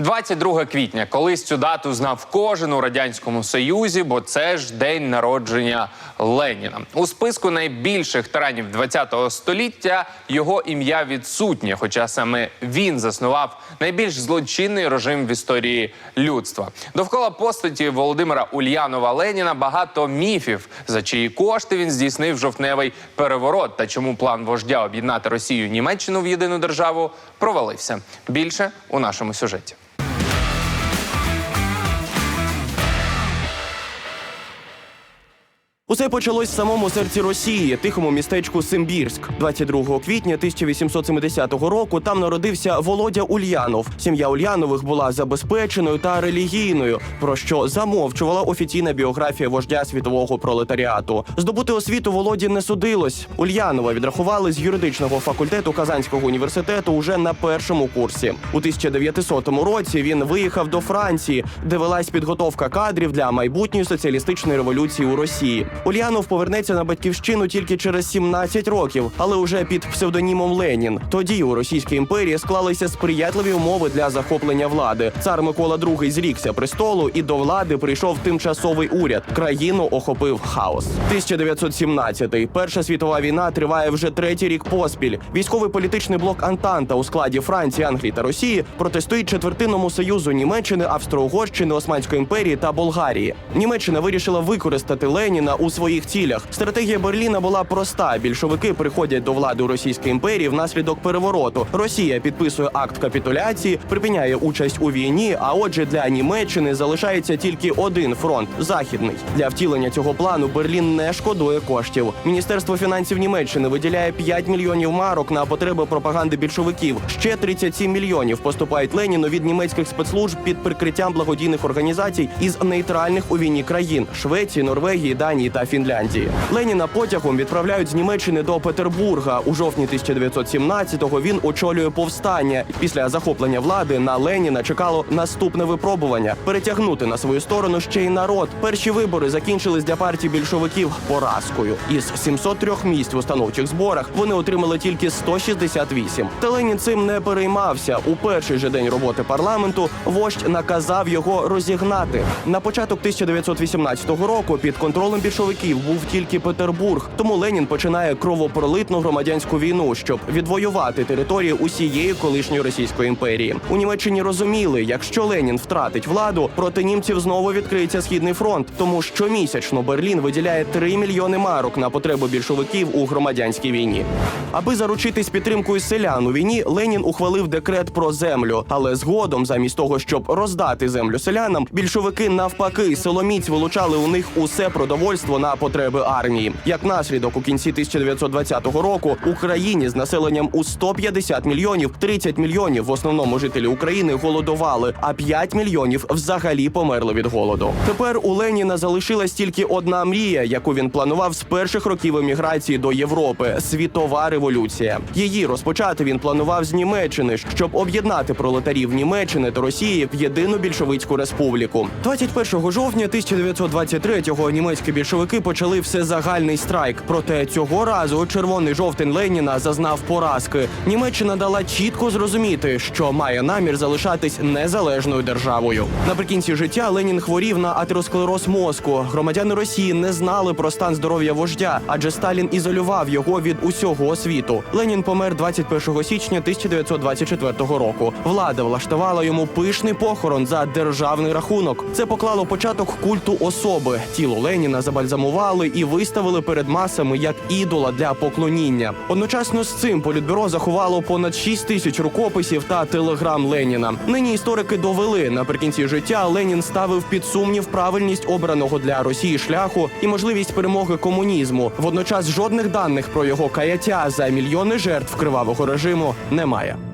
22 квітня. Колись цю дату знав кожен у радянському союзі, бо це ж день народження Леніна. У списку найбільших тиранів ХХ століття його ім'я відсутнє, хоча саме він заснував найбільш злочинний режим в історії людства. Довкола постаті Володимира Ульянова Леніна багато міфів, за чиї кошти він здійснив жовтневий переворот та чому план вождя об'єднати Росію і Німеччину в єдину державу провалився. Більше у нашому сюжеті. Усе почалось в самому серці Росії, тихому містечку Симбірськ. 22 квітня 1870 року там народився Володя Ульянов. Сім'я Ульянових була забезпеченою та релігійною, про що замовчувала офіційна біографія вождя світового пролетаріату. Здобути освіту Володі не судилось. Ульянова відрахували з юридичного факультету Казанського університету уже на першому курсі. У 1900 році він виїхав до Франції, де велась підготовка кадрів для майбутньої соціалістичної революції у Росії. Ульянов повернеться на батьківщину тільки через 17 років, але уже під псевдонімом Ленін. Тоді у Російській імперії склалися сприятливі умови для захоплення влади. Цар Микола II зрікся престолу, і до влади прийшов тимчасовий уряд. Країну охопив хаос. 1917-й. Перша світова війна триває вже третій рік поспіль. Військовий політичний блок Антанта у складі Франції, Англії та Росії протистоїть четвертинному союзу Німеччини, Австро-Угорщини, Османської імперії та Болгарії. Німеччина вирішила використати Леніна у своїх цілях. Стратегія Берліна була проста: більшовики приходять до влади у Російській імперії внаслідок перевороту. Росія підписує акт капітуляції, припиняє участь у війні. А отже, для Німеччини залишається тільки один фронт західний. Для втілення цього плану Берлін не шкодує коштів. Міністерство фінансів Німеччини виділяє 5 мільйонів марок на потреби пропаганди більшовиків. Ще 37 мільйонів поступають Леніну від німецьких спецслужб під прикриттям благодійних організацій із нейтральних у війні країн Швеції, Норвегії, Данії та Фінляндії. Леніна потягом відправляють з Німеччини до Петербурга. У жовтні 1917-го він очолює повстання. Після захоплення влади на Леніна чекало наступне випробування перетягнути на свою сторону ще й народ. Перші вибори закінчились для партії більшовиків поразкою. Із 703 місць в установчих зборах вони отримали тільки 168. Та Ленін цим не переймався. У перший же день роботи парламенту вождь наказав його розігнати. На початок 1918 року під контролем більшовиків був тільки Петербург. Тому Ленін починає кровопролитну громадянську війну, щоб відвоювати території усієї колишньої Російської імперії. У Німеччині розуміли, якщо Ленін втратить владу, проти німців знову відкриється східний фронт. Тому щомісячно Берлін виділяє 3 мільйони марок на потреби більшовиків у громадянській війні. Аби заручитись підтримкою селян у війні, Ленін ухвалив декрет про землю. Але згодом, замість того, щоб роздати землю селянам, більшовики навпаки силоміць вилучали у них усе продовольство на потреби армії. Як наслідок, у кінці 1920 року Україні з населенням у 150 мільйонів 30 мільйонів в основному жителі України голодували, а 5 мільйонів взагалі померли від голоду. Тепер у Леніна залишилась тільки одна мрія, яку він планував з перших років еміграції до Європи світова революція. Її розпочати він планував з Німеччини, щоб об'єднати пролетарів Німеччини та Росії в єдину більшовицьку республіку. 21 жовтня 1923-го німецькі більшовики почали всезагальний страйк. Проте цього разу червоний жовтень Леніна зазнав поразки. Німеччина дала чітко зрозуміти, що має намір залишатись незалежною державою. Наприкінці життя Ленін хворів на атеросклероз мозку. Громадяни Росії не знали про стан здоров'я вождя, адже Сталін ізолював його від усього світу. Ленін помер 21 січня 1924 року. Влада влаштувала йому пишний похорон за державний рахунок. Це поклало початок культу особи. Тіло Леніна забальзамували і виставили перед масами як ідола для поклоніння. Одночасно з цим політбюро заховало понад 6 тисяч рукописів та телеграм Леніна. Нині історики довели наприкінці життя Ленін ставив під сумнів правильність обраного для Росії шляху і можливість перемоги комунізму. Водночас жодних даних про його каяття за мільйони жертв кривавого режиму немає.